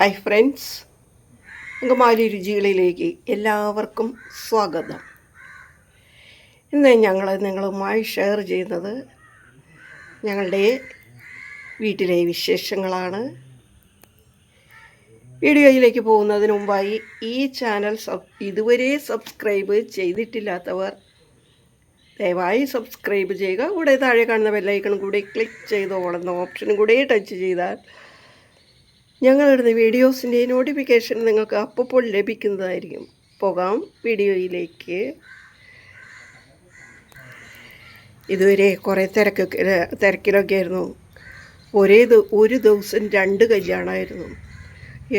Hi friends Angamaly രുചികളിലേക്ക് എല്ലാവർക്കും സ്വാഗതം. ഇന്ന് ഞങ്ങൾ നിങ്ങളുമായി ഷെയർ ചെയ്യുന്നത് ഞങ്ങളുടെ വീട്ടിലെ വിശേഷങ്ങളാണ്. വീഡിയോയിലേക്ക് പോകുന്നതിന് മുമ്പായി ഈ ചാനൽ സബ് ഇതുവരെ സബ്സ്ക്രൈബ് ചെയ്തിട്ടില്ലാത്തവർ ദയവായി സബ്സ്ക്രൈബ് ചെയ്യുക. കൂടെ താഴെ കാണുന്ന ബെല്ലൈക്കൺ കൂടി ക്ലിക്ക് ചെയ്ത് ഓടുന്ന ഓപ്ഷനും കൂടി ടച്ച് ചെയ്താൽ ഞങ്ങളിടുന്ന വീഡിയോസിന്റെ നോട്ടിഫിക്കേഷൻ നിങ്ങൾക്ക് അപ്പോൾ ലഭിക്കുന്നതായിരിക്കും. പോകാം വീഡിയോയിലേക്ക്. ഇതുവരെ കുറേ തിരക്കൊക്കെ തിരക്കിലൊക്കെ ആയിരുന്നു ഒരേ ഒരു ദിവസം രണ്ട് കല്യാണമായിരുന്നു.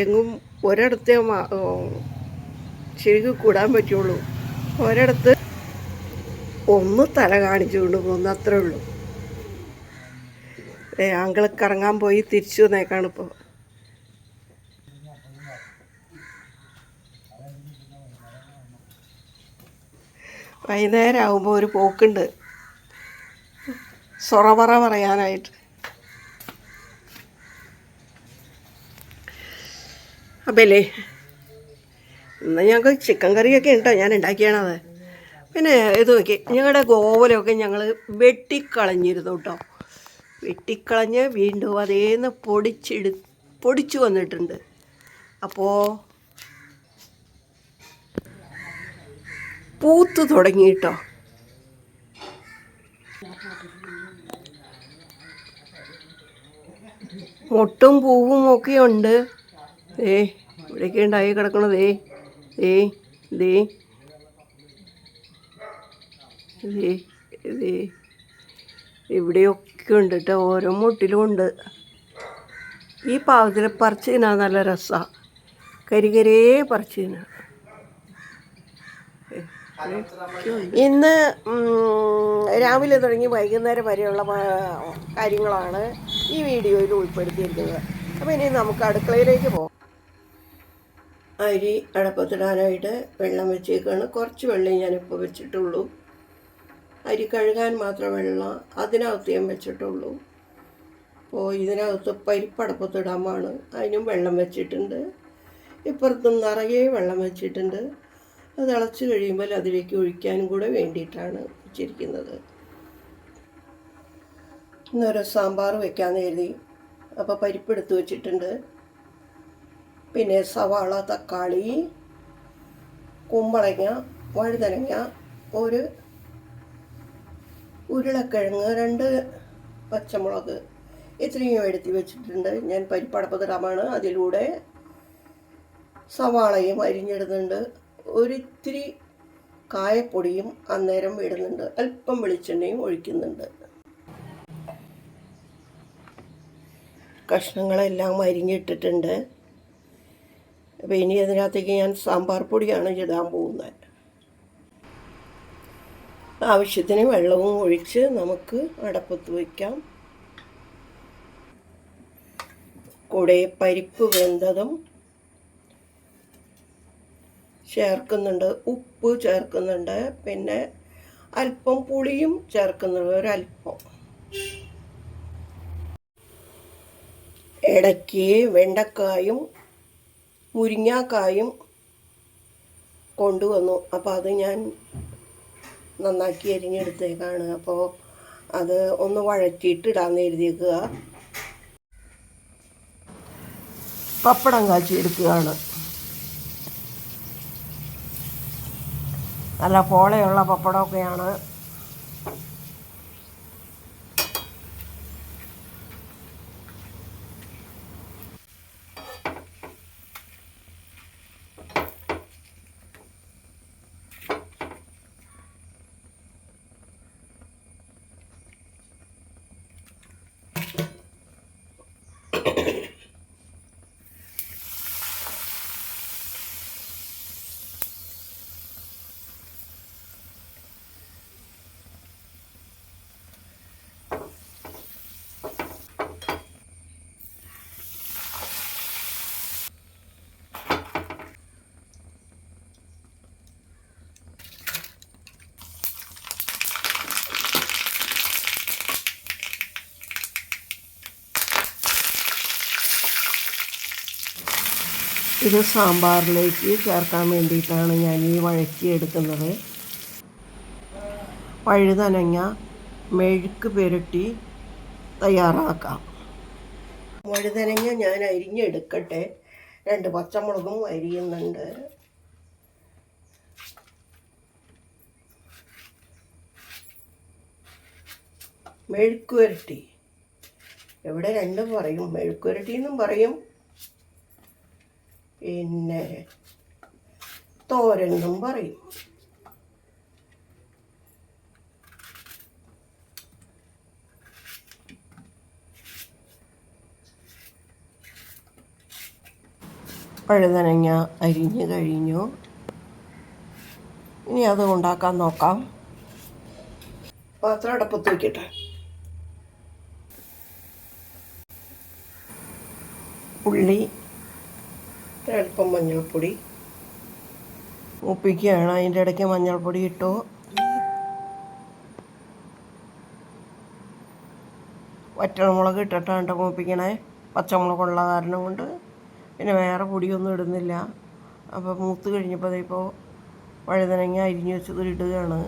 എങ്ങും ഒരിടത്തെ ശരിക്കും കൂടാൻ പറ്റുള്ളൂ. ഒരിടത്ത് ഒന്ന് തല കാണിച്ചുകൊണ്ട് പോകുന്ന അത്രേ ഉള്ളൂ. ഏ ആങ്കിൾ കറങ്ങാൻ പോയി തിരിച്ചു വന്നേക്കാണ് വൈകുന്നേരം ആകുമ്പോൾ ഒരു പോക്കുണ്ട്. സൊറപറ പറയാനായിട്ട്. അപ്പല്ലേ? എന്നാൽ ഞങ്ങൾക്ക് ചിക്കൻ കറിയൊക്കെ ഉണ്ടോ? ഞാൻ ഉണ്ടാക്കിയാണത്. പിന്നെ ഇത് നോക്കി ഞങ്ങളുടെ ഗോവലൊക്കെ ഞങ്ങൾ വെട്ടിക്കളഞ്ഞിരുന്നു കേട്ടോ വെട്ടിക്കളഞ്ഞ് വീണ്ടും അതേന്ന് പൊടിച്ചെടു പൊടിച്ചു വന്നിട്ടുണ്ട്. അപ്പോൾ പൂത്ത് തുടങ്ങി കേട്ടോ. മുട്ടും പൂവും ഒക്കെ ഉണ്ട്. ഏ ഇവിടെയൊക്കെ ഉണ്ടായി കിടക്കണത്. ഏ ദേ ദേ. ഇവിടെയൊക്കെ ഉണ്ട് കേട്ടോ. ഓരോ മുട്ടിലും ഉണ്ട്. ഈ പാവത്തിൽ പറിച്ച് തിന്നാൻ നല്ല രസമാണ് കരികരേ പറിച്ച് ഇന്ന് രാവിലെ തുടങ്ങി വൈകുന്നേരം വരെയുള്ള കാര്യങ്ങളാണ് ഈ വീഡിയോയിൽ ഉൾപ്പെടുത്തിയിരിക്കുന്നത്. അപ്പോൾ ഇനി നമുക്ക് അടുക്കളയിലേക്ക് പോകാം. അരി അടപ്പത്തിടാനായിട്ട് വെള്ളം വെച്ചേക്കാണ്. കുറച്ച് വെള്ളം ഞാനിപ്പോൾ വെച്ചിട്ടുള്ളൂ. അരി കഴുകാൻ മാത്രം വെള്ളം അതിനകത്ത് ഞാൻ വെച്ചിട്ടുള്ളൂ. അപ്പോൾ ഇതിനകത്ത് പരിപ്പടപ്പത്തിടാമാണ് അതിനും വെള്ളം വെച്ചിട്ടുണ്ട്. ഇപ്പുറത്തും നിറയെ വെള്ളം വെച്ചിട്ടുണ്ട്. അത് തിളച്ച് കഴിയുമ്പോൾ അതിലേക്ക് ഒഴിക്കാനും കൂടെ വേണ്ടിയിട്ടാണ് വെച്ചിരിക്കുന്നത്. ഇന്നൊരു സാമ്പാർ വെക്കാമെന്ന് കരുതി. അപ്പോൾ പരിപ്പെടുത്ത് വെച്ചിട്ടുണ്ട്. പിന്നെ സവാള തക്കാളി കുമ്പളങ്ങ വഴുതനങ്ങ ഒരു ഉരുളക്കിഴങ്ങ് രണ്ട് പച്ചമുളക് ഇത്രയും എടുത്ത് വെച്ചിട്ടുണ്ട്. ഞാൻ പരിപ്പടപ്പത്തിടാമാണ് അതിലൂടെ സവാളയും അരിഞ്ഞിടുന്നുണ്ട്. ഒരിത്തിരി കായപ്പൊടിയും അന്നേരം ഇടുന്നുണ്ട് അല്പം വെളിച്ചെണ്ണയും ഒഴിക്കുന്നുണ്ട്. കഷ്ണങ്ങളെല്ലാം അരിഞ്ഞിട്ടിട്ടുണ്ട്. അപ്പോൾ ഇനി അതിനകത്തേക്ക് ഞാൻ സാമ്പാർ പൊടിയാണ് ഇടാൻ പോകുന്നത്. ആവശ്യത്തിന് വെള്ളവും ഒഴിച്ച് നമുക്ക് അടപ്പത്ത് വയ്ക്കാം കൂടെ പരിപ്പ് വെന്തതും ചേർക്കുന്നുണ്ട്. ഉപ്പ് ചേർക്കുന്നുണ്ട്. പിന്നെ അല്പം പുളിയും ചേർക്കുന്നുണ്ട്. ഒരല്പം ഇടയ്ക്ക് വെണ്ടക്കായും മുരിങ്ങാക്കായും കൊണ്ടുവന്നു. അപ്പോൾ അത് ഞാൻ നന്നാക്കി അരിഞ്ഞെടുത്തേക്കാണ്. അപ്പോൾ അത് ഒന്ന് വഴറ്റിയിട്ടിടാന്ന് എഴുതിയേക്കുക പപ്പടം കാച്ചി എടുക്കുകയാണ്. നല്ല പോളയുള്ള പപ്പടമൊക്കെയാണ് ഇത് സാമ്പാറിലേക്ക് ചേർക്കാൻ വേണ്ടിയിട്ടാണ് ഞാൻ ഈ വഴറ്റിയെടുക്കുന്നത് വഴുതനങ്ങ മെഴുക്ക് പുരട്ടി തയ്യാറാക്കാം. വഴുതനങ്ങ ഞാൻ അരിഞ്ഞെടുക്കട്ടെ. രണ്ട് പച്ചമുളകും അരിയുന്നുണ്ട്. മെഴുക്കുരട്ടി എവിടെ രണ്ടും പറയും. മെഴുക്കുരട്ടി എന്നും പറയും. പിന്നെ തോരനും പറയും. പഴുതനങ്ങ അരിഞ്ഞ് കഴിഞ്ഞു. ഇനി അത് ഉണ്ടാക്കാൻ നോക്കാം. പാത്രം അടപ്പത്ത് വയ്ക്കട്ടെ ഉള്ളി അല്പം മഞ്ഞൾപ്പൊടി. ഒപ്പിക്കുകയാണ് അതിന്റെ ഇടയ്ക്ക് മഞ്ഞൾപ്പൊടി ഇട്ടു. വറ്റൽമുളക് ഇട്ടിട്ടാണ് കേട്ടോ മൂപ്പിക്കണേ. പച്ചമുളകുള്ള കാരണം കൊണ്ട് പിന്നെ വേറെ പൊടിയൊന്നും ഇടുന്നില്ല. അപ്പോൾ മൂത്ത് കഴിഞ്ഞപ്പോൾ ഇപ്പോൾ വഴുതനങ്ങ അരിഞ്ഞു വെച്ചത് ഇടുകയാണ്.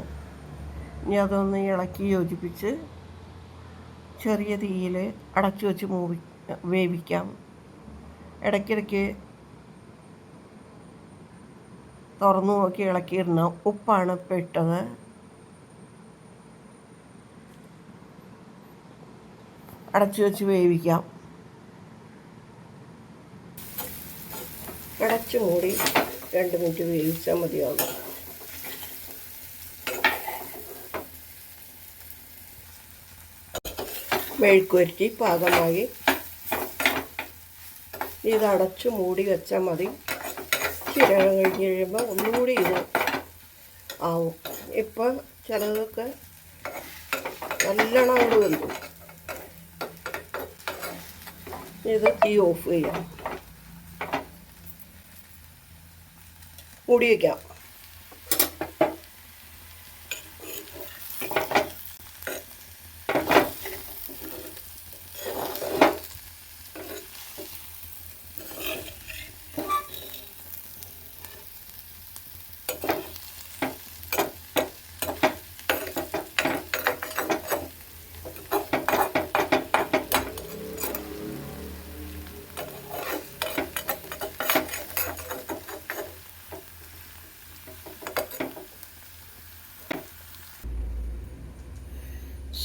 ഇനി അതൊന്ന് ഇളക്കി യോജിപ്പിച്ച് ചെറിയ തീയിൽ അടച്ചു വെച്ച് മൂവി വേവിക്കാം. ഇടയ്ക്കിടയ്ക്ക് തുറന്നു നോക്കി ഇളക്കിയിടണം. ഉപ്പാണ് പെട്ടത് അടച്ചു വെച്ച് വേവിക്കാം. അടച്ചു മൂടി രണ്ട് മിനിറ്റ് വേവിച്ചാൽ മതിയാകും മെഴുക്കുരുട്ടി പാകമായി ഇത് അടച്ചു മൂടി വെച്ചാൽ മതി. ചിരകം കഴിഞ്ഞ് കഴിയുമ്പോൾ ഒന്നുകൂടി ഇത് ആവും. ഇപ്പം ചിലതൊക്കെ നല്ലോണം അങ്ങോട്ട് വന്നു. ഇത് തീ ഓഫ് ചെയ്യാം. മൂടി വയ്ക്കാം.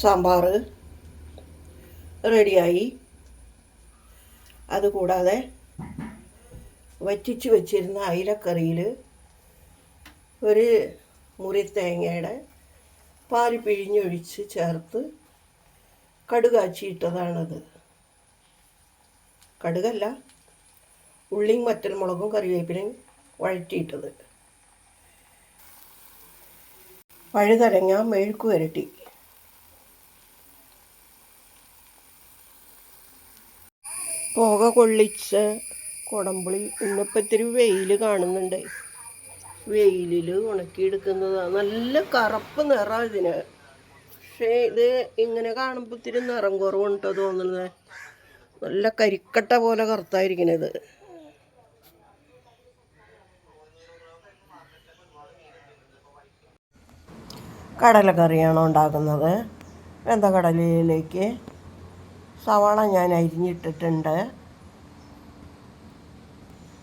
സാമ്പാർ റെഡിയായി. അതുകൂടാതെ വറ്റിച്ച് വെച്ചിരുന്ന അയിലക്കറിയിൽ ഒരു മുറി തേങ്ങയുടെ പാൽ പിഴിഞ്ഞൊഴിച്ച് ചേർത്ത് കടുകാച്ചിയിട്ടതാണത്. കടുകല്ല ഉള്ളിയും മറ്റൽമുളകും കറിവേപ്പിലയും വഴറ്റിയിട്ടത്. വഴുതരങ്ങ മെഴുക്ക് വരട്ടി പുക കൊള്ളിച്ച കുടംപുളി ഇന്നിപ്പോൾ ഇത്തിരി വെയിൽ കാണുന്നുണ്ട്. വെയിലിൽ ഉണക്കിയെടുക്കുന്നതാണ് നല്ല കറുപ്പ് നിറം ഇതിന്. പക്ഷേ ഇത് ഇങ്ങനെ കാണുമ്പോൾ ഇത്തിരി നിറം കുറവുണ്ടോ തോന്നുന്നത് നല്ല കരിക്കട്ട പോലെ കറുത്തായിരിക്കണത് കടലക്കറിയാണ് ഉണ്ടാക്കുന്നത്? വെന്ത കടലയിലേക്ക്? സവാള ഞാൻ അരിഞ്ഞിട്ടിട്ടുണ്ട്.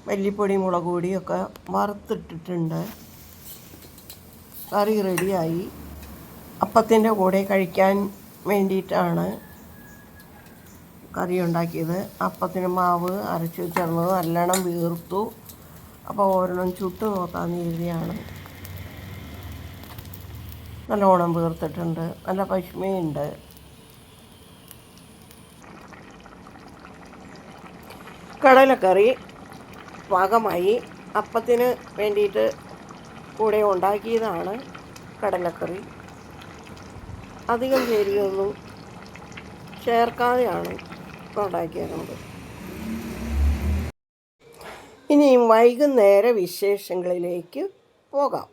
മല്ലിപ്പൊടി മുളക് പൊടിയൊക്കെ വറുത്തിട്ടിട്ടുണ്ട്. കറി റെഡിയായി. അപ്പത്തിന്റെ കൂടെ കഴിക്കാൻ വേണ്ടിയിട്ടാണ് കറി ഉണ്ടാക്കിയത്. അപ്പത്തിന് മാവ് അരച്ചു ചേർന്നത് നല്ലോണം വീർത്തു. അപ്പോൾ ഒരെണ്ണം ചുട്ട് നോക്കാമെന്ന് കരുതിയാണ്. നല്ലോണം വീർത്തിട്ടുണ്ട്. നല്ല പശുമയുണ്ട്. കടലക്കറി പാകമായി അപ്പത്തിന് വേണ്ടിയിട്ട് കൂടെ ഉണ്ടാക്കിയതാണ് കടലക്കറി. അധികം ചേരിയൊന്നും ചേർക്കാതെയാണ് ഉണ്ടാക്കിയത് ഇനിയും വൈകുന്നേര വിശേഷങ്ങളിലേക്ക് പോകാം.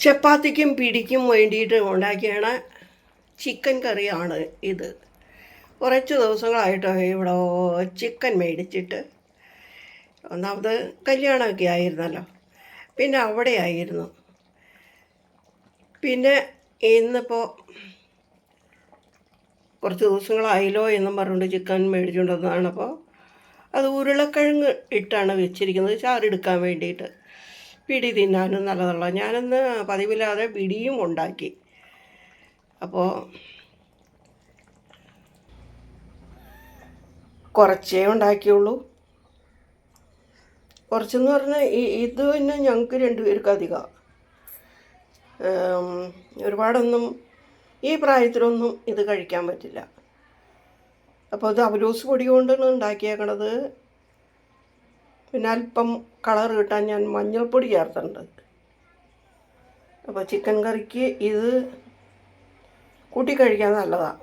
ചപ്പാത്തിക്കും പിടിക്കും വേണ്ടിയിട്ട് ഉണ്ടാക്കിയാണ് ചിക്കൻ കറിയാണ് ഇത്. കുറച്ച് ദിവസങ്ങളായിട്ടോ ഇവിടെ ചിക്കൻ മേടിച്ചിട്ട്. ഒന്നാമത് കല്യാണമൊക്കെ ആയിരുന്നല്ലോ. പിന്നെ അവിടെ ആയിരുന്നു പിന്നെ ഇന്നിപ്പോൾ കുറച്ച് ദിവസങ്ങളായല്ലോ എന്നും പറഞ്ഞുകൊണ്ട് ചിക്കൻ മേടിച്ചുകൊണ്ട് അപ്പോൾ അത് ഉരുളക്കിഴങ്ങ് ഇട്ടാണ് വെച്ചിരിക്കുന്നത്. ചാറെടുക്കാൻ വേണ്ടിയിട്ട്. പിടി തിന്നാനും നല്ലതുള്ള ഞാനിന്ന് പതിവില്ലാതെ പിടിയും ഉണ്ടാക്കി. അപ്പോൾ കുറച്ചേ ഉണ്ടാക്കിയുള്ളൂ. കുറച്ചെന്ന് പറഞ്ഞാൽ ഈ ഇത് തന്നെ ഞങ്ങൾക്ക് രണ്ടുപേർക്ക് അധികം. ഒരുപാടൊന്നും ഈ പ്രായത്തിലൊന്നും ഇത് കഴിക്കാൻ പറ്റില്ല. അപ്പോൾ ഇത് അവലൂസ് പൊടി കൊണ്ടാണ് ഉണ്ടാക്കിയേക്കണത്. പിന്നെ അല്പം കളർ കിട്ടാൻ ഞാൻ മഞ്ഞൾപ്പൊടി ചേർത്തിട്ടുണ്ട്. അപ്പോൾ ചിക്കൻ കറിക്ക് ഇത് കൂട്ടി കഴിക്കാൻ നല്ലതാണ്